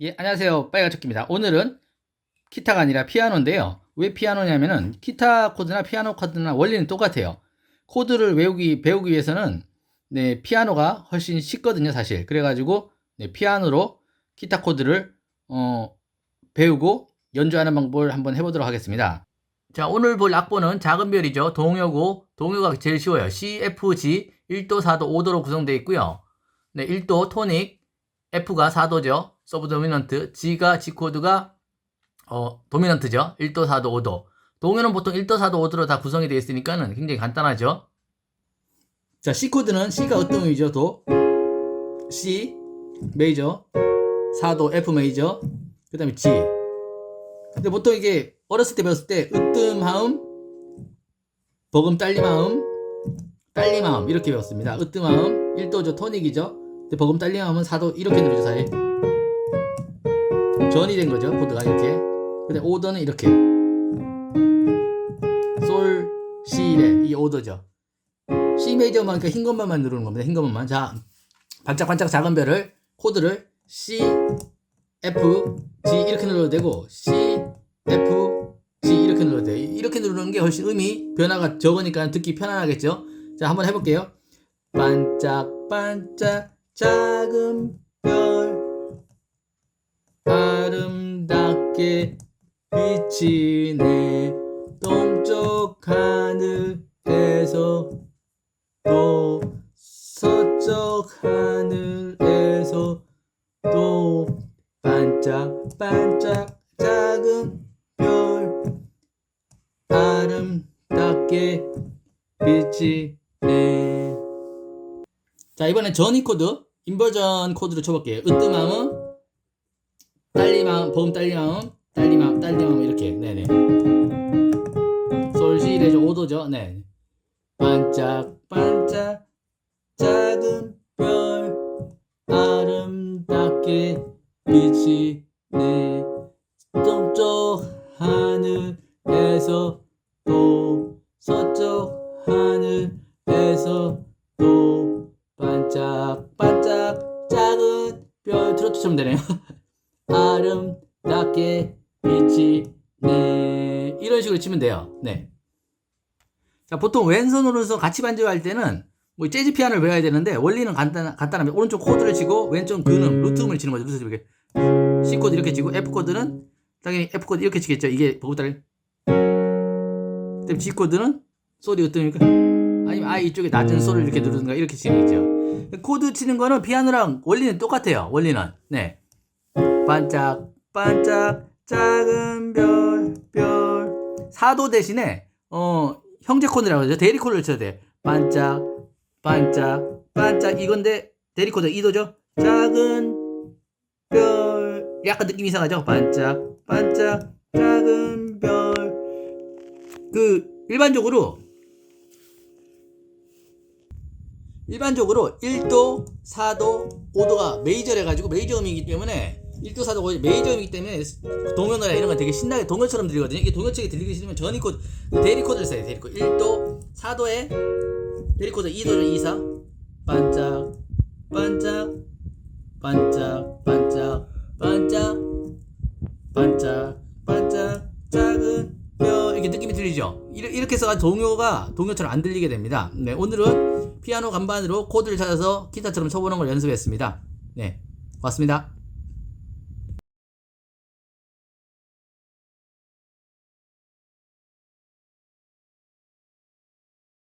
예, 안녕하세요. 빨간조끼입니다. 오늘은 기타가 아니라 피아노인데요. 왜 피아노냐면은 기타 코드나 피아노 코드나 원리는 똑같아요. 코드를 외우기 배우기 위해서는 네, 피아노가 훨씬 쉽거든요, 사실. 그래 가지고 네, 피아노로 기타 코드를 어, 배우고 연주하는 방법을 한번 해 보도록 하겠습니다. 자, 오늘 볼 악보는 작은 별이죠. 동요고 동요가 제일 쉬워요. C, F, G 1도, 4도, 5도로 구성되어 있고요. 네, 1도 토닉, F가 4도죠. 서브 도미넌트, G가 G 코드가 어, 도미넌트죠. 1도, 4도, 5도. 동요는 보통 1도, 4도, 5도로 다 구성이 되어 있으니까는 굉장히 간단하죠. 자, C 코드는 C가 어떤 음이죠? 도, C, 메이저, 4도, F 메이저, 그 다음에 G. 근데 보통 이게 어렸을 때 배웠을 때 으뜸 하음, 버금 딸리마음, 딸리마음 이렇게 배웠습니다. 으뜸 하음 1도죠 토닉이죠. 근데 버금 딸리마음은 4도 이렇게 누르죠 사이. 전이 된 거죠 코드가 이렇게. 근데 5도는 이렇게. 솔, 시레 이 5도죠. C 메이저만 그흰 것만 누르는 겁니다. 흰 것만. 자 반짝반짝 작은 별을 코드를 C, F, G 이렇게 눌러도 되고 C, F, G 이렇게 눌러도 돼요. 이렇게 누르는 게 훨씬 음이 변화가 적으니까 듣기 편안하겠죠? 자, 한번 해볼게요. 반짝반짝 작은 별 아름답게 비치네. 동쪽 하늘에서 또 서쪽 하늘에서 또 반짝반짝 작은 별. 아름답게 비치네. 자 이번엔 전이 코드. 인버전 코드로 쳐볼게요. 으뜸함은 딸리마음 보험 딸리마음 딸리마음 딸리마음 이렇게. 네네. 솔시 레저 5도죠. 네. 반짝반짝 작은 별 아름답게 비치네. 동쪽 하늘에서 또 서쪽 하늘에서 또. 반짝반짝 작은 별. 트로트 좀 되네요 아름답게 비치네. 이런 식으로 치면 돼요. 네. 자 보통 왼손 오른손 같이 반주할 때는 뭐 재즈 피아노를 외워야 되는데 원리는 간단 간단합니다. 오른쪽 코드를 치고 왼쪽 근음 루트 음을 치는 거죠. 루트 이렇게 C 코드 이렇게 치고 F 코드는 당연히 F 코드 이렇게 치겠죠. 이게 보고따를 그다음 G 코드는 소리 어떠니까? 아니면 아 이쪽에 낮은 소리를 이렇게 누르든가 이렇게 치는 거죠. 코드 치는 거는 피아노랑 원리는 똑같아요. 원리는. 네 반짝. 반짝 작은 별별. 4도 대신에 어 형제 코드라고 하죠 대리 코드를 쳐야 돼. 반짝 반짝 반짝. 이건데 대리 코드 2도죠? 작은 별. 약간 느낌 이상하죠? 반짝 반짝. 작은 별. 그 일반적으로 일반적으로 1도, 4도, 5도가 메이저래 가지고 메이저 음이기 때문에 1도, 4도, 5도 메이저 음이기 때문에 동요노래 이런 거 되게 신나게 동요처럼 들리거든요. 이게 동요책에 들리기 싫으면 전이 코드, 대리 코드를 써야 돼. 대리 코드. 1도, 4도에 대리 코드 2도를 2, 4 반짝 반짝 반짝 반짝 반짝 반짝 반짝 작은 뼈 이렇게 느낌이 들리죠? 이렇게 해서 동요가 동요처럼 안 들리게 됩니다. 네, 오늘은 피아노 간반으로 코드를 찾아서 기타처럼 쳐보는 걸 연습했습니다. 네, 고맙습니다.